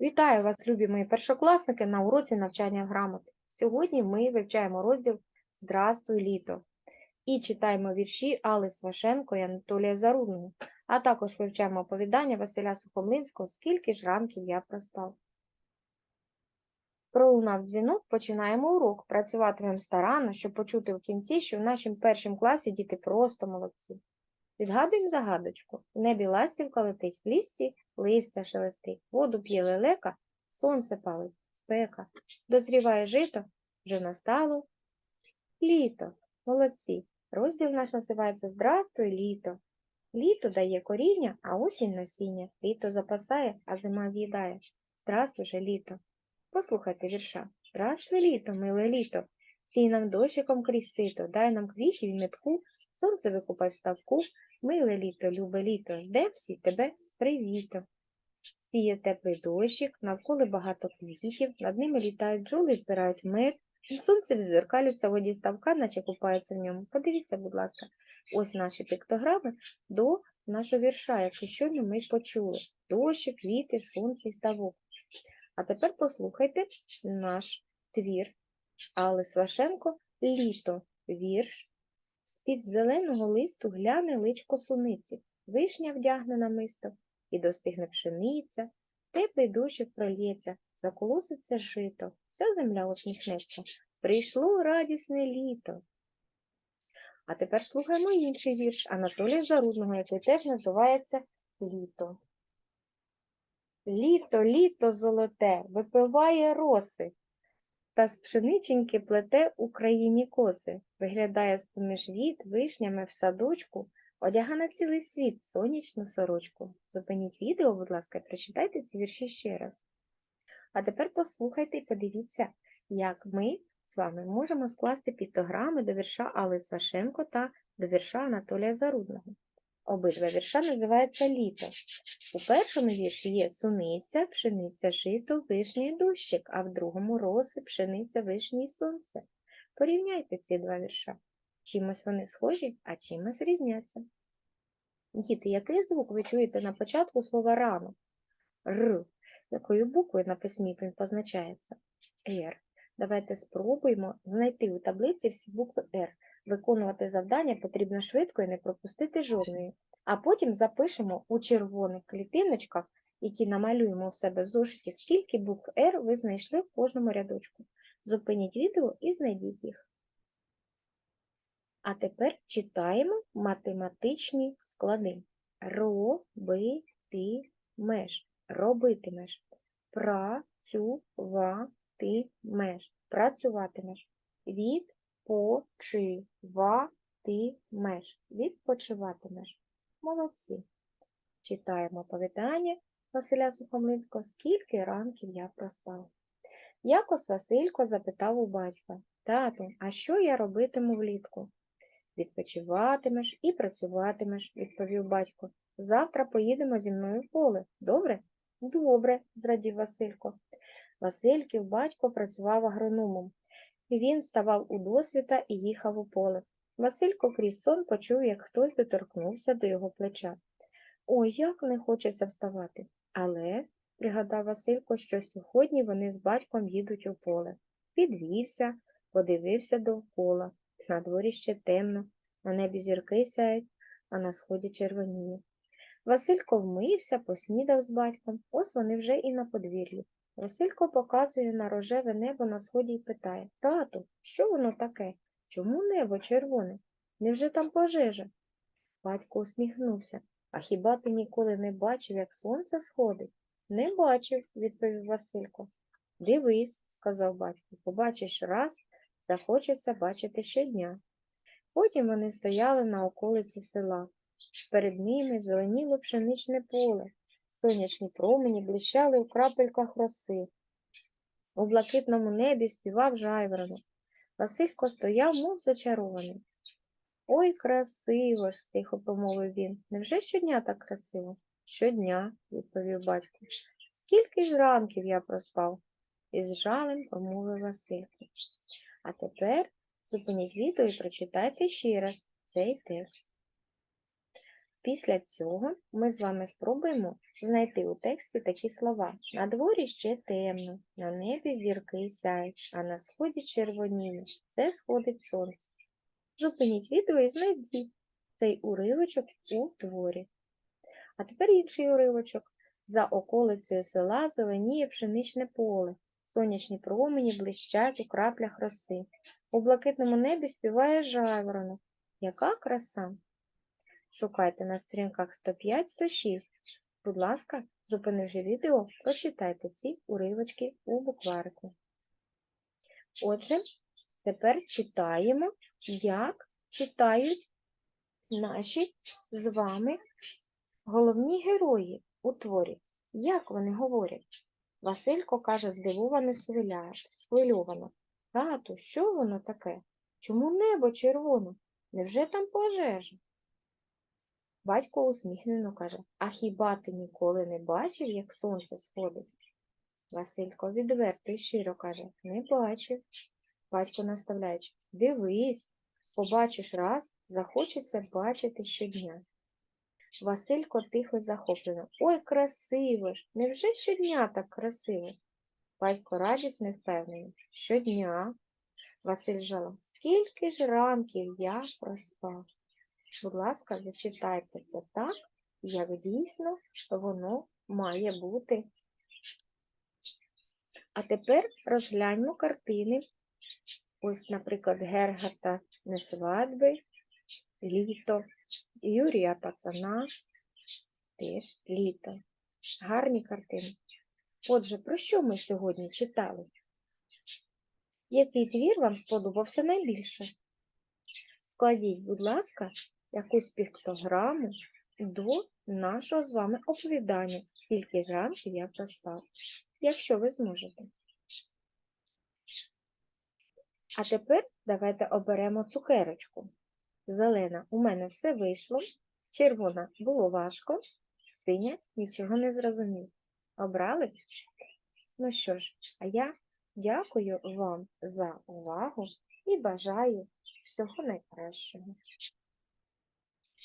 Вітаю вас, любі мої першокласники, на уроці навчання грамоти. Сьогодні ми вивчаємо розділ Здрастуй літо і читаємо вірші Алли Свашенко і Анатолія Зарудного, а також вивчаємо оповідання Василя Сухомлинського «Скільки ж ранків я проспав». Пролунав дзвінок, починаємо урок. Працюватимемо старанно, щоб почути в кінці, що в нашому першому класі діти просто молодці. Відгадуємо загадочку. В небі ластівка летить, в лісті листя шелестить, воду п'є лелека, сонце палить, спека. Дозріває жито, вже настало літо. Молодці. Розділ наш називається Здрастуй літо. Літо дає коріння, а осінь насіння. Літо запасає, а зима з'їдає. Здрастуй же літо. Послухайте вірша. Здравствуй, літо, миле літо. Сій нам дощиком крізь сито, дай нам квітів і метку, сонце викупай ставку, Миле літо, любе літо, жде всі тебе з привітом. Сіє теплий дощик, навколо багато квітів, над ними літають бджоли і збирають мед. Сонце відзеркалюється в воді ставка, наче купається в ньому. Подивіться, будь ласка, ось наші піктограми до нашого вірша, який щойно ми почули. Дощик, квіти, сонце і ставок. А тепер послухайте наш твір. Алли Свашенко Літо. Вірш. З-під зеленого листу гляне личко суниці, вишня вдягне намисто, і достигне пшениця, теплий дощик прольється, заколоситься жито, вся земля усміхнеться. Прийшло радісне літо. А тепер слухаємо інший вірш Анатолія Зарудного, який теж називається Літо. Літо, літо золоте, випиває роси, та з пшениченьки плете Україні коси, виглядає з-поміж віт вишнями в садочку, одяга на цілий світ сонячну сорочку. Зупиніть відео, будь ласка, і прочитайте ці вірші ще раз. А тепер послухайте і подивіться, як ми з вами можемо скласти піктограми до вірша Алли Свашенко та до вірша Анатолія Зарудного. Обидва вірша називаються літо. У першому вірші є суниця, пшениця, жито, вишня і дощик, а в другому роси, пшениця, вишня і сонце. Порівняйте ці два вірша. Чимось вони схожі, а чимось різняться. Діти, який звук ви чуєте на початку слова рано? Р. Якою буквою на письмі він позначається? Р. Давайте спробуємо знайти у таблиці всі букви Р. Виконувати завдання потрібно швидко і не пропустити жодної. А потім запишемо у червоних клітиночках, які намалюємо у себе в зошиті, скільки букв R ви знайшли в кожному рядочку. Зупиніть відео і знайдіть їх. А тепер читаємо математичні склади. Робитимеш. Робитимеш. Працюватимеш. Працюватимеш. Відпочиватимеш. Відпочиватимеш. Молодці. Читаємо оповідання Василя Сухомлинського «Скільки ранків я проспав». Якось Василько запитав у батька, тату, а що я робитиму влітку? Відпочиватимеш і працюватимеш, відповів батько. Завтра поїдемо зі мною в поле. Добре? Добре, зрадів Василько. Васильків батько працював агрономом. Він ставав у досвіта і їхав у поле. Василько крізь сон почув, як хтось доторкнувся до його плеча. Ой, як не хочеться вставати. Але, пригадав Василько, що сьогодні вони з батьком їдуть у поле. Підвівся, подивився довкола. На дворі ще темно, на небі зірки сяють, а на сході червоніє. Василько вмився, поснідав з батьком, ось вони вже і на подвір'ї. Василько показує на рожеве небо на сході і питає Тату, що воно таке? Чому небо червоне? Невже там пожежа? Батько усміхнувся. А хіба ти ніколи не бачив, як сонце сходить? Не бачив, відповів Василько. Дивись, сказав батько, побачиш раз, захочеться бачити щодня. Потім вони стояли на околиці села. Перед ними зеленіло пшеничне поле, сонячні промені блищали у крапельках роси. У блакитному небі співав жайворонок. Василько стояв, мов зачарований. Ой, красиво ж, тихо промовив він. Невже щодня так красиво? Щодня, відповів батько. Скільки ж ранків я проспав? Із жалем промовив Василько. А тепер зупиніть відео і прочитайте ще раз цей текст. Після цього ми з вами спробуємо знайти у тексті такі слова. На дворі ще темно, на небі зірки сяють, а на сході червоніє. Це сходить сонце. Зупиніть відео і знайдіть цей уривочок у творі. А тепер інший уривочок. За околицею села зеленіє пшеничне поле. Сонячні промені блищать у краплях роси. У блакитному небі співає жайворонок. Яка краса! Шукайте на сторінках 105-106. Будь ласка, зупинивши відео, прочитайте ці уривочки у букварику. Отже, тепер читаємо, як читають наші з вами головні герої у творі. Як вони говорять? Василько каже здивовано схвильовано. Тату, що воно таке? Чому небо червоне? Невже там пожежа? Батько усміхнено каже, а хіба ти ніколи не бачив, як сонце сходить? Василько відверто й щиро каже, не бачив. Батько наставляючи, дивись, побачиш раз, захочеться бачити щодня. Василько тихо захоплено. Ой, красиво ж! Невже щодня так красиво? Батько радісно впевнений. Щодня. Василь жала. Скільки ж ранків я проспав? Будь ласка, зачитайте це так, як дійсно воно має бути. А тепер розгляньмо картини. Ось, наприклад, Гергарта Несвадьби, Літо, Юрія Пацана, теж літо. Гарні картини. Отже, про що ми сьогодні читали? Який твір вам сподобався найбільше? Складіть, будь ласка, якусь піктограму до нашого з вами оповідання, скільки ж я проспав, якщо ви зможете. А тепер давайте оберемо цукерочку. Зелена у мене все вийшло, червона було важко, синя нічого не зрозумів. Обрали? Ну що ж, а я дякую вам за увагу і бажаю всього найкращого.